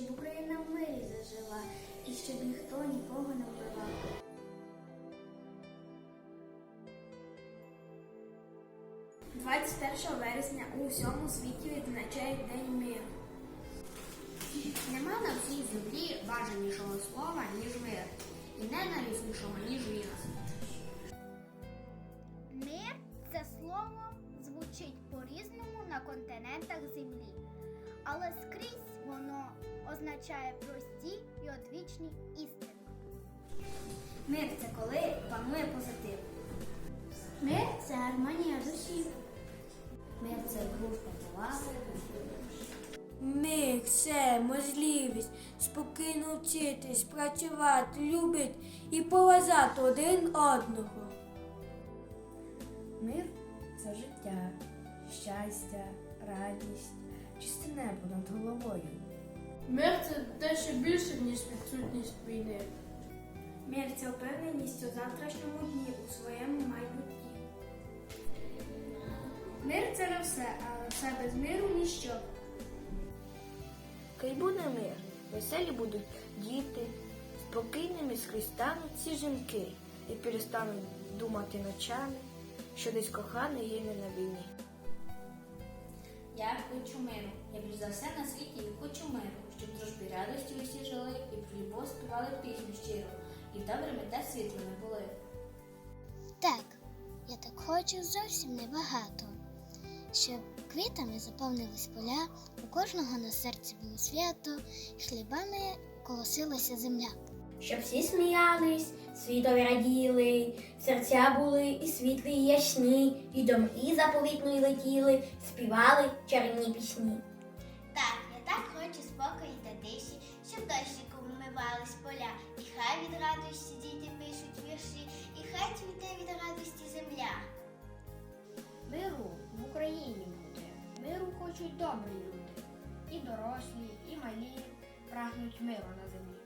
щоб Україна в мирі зажила, і щоб ніхто нікого не вбивав. – 21 вересня у всьому світі відзначають День миру. Нема на всій землі бажанішого слова, ніж мир, і ненависнішого, ніж віра. Мир це слово звучить по-різному на континентах землі, але скрізь воно означає прості і одвічні істини. Мир це коли панує позитив. Мир це гармонія душі. Мир це дружба повага. Мир це можливість спокійно вчитись, працювати, любити і поважати один одного. Мир це життя, щастя, радість, чисте небо над головою. Мир це дещо більше, ніж відсутність війни. Мир це впевненість у завтрашньому дні у своєму майбутнє. Мир це не все, але все без миру ніщо. Хай буде мир, веселі будуть діти, спокійними скрізь стануть ці жінки і перестануть думати ночами, що десь коханий гине на війні. Хочу миру. Я більш за все на світі хочу миру, щоб дружбі радості усі жили, і про любов співали пісню щиро, і добрими та світлими були. Так, я так хочу зовсім небагато, щоб квітами заповнились поля, у кожного на серці було свято, хлібами колосилася земля. Щоб всі сміялись, світові раділи, серця були і світлі, і ясні, і домки заповітної летіли, співали чарівні пісні. Так, я так хочу спокою та тиші, щоб дощиком вмивались поля, і хай від радості діти пишуть вірші, і хай цвіте від радості земля. Миру в Україні буде. Миру хочуть добрі люди. І дорослі, і малі прагнуть миру на землі.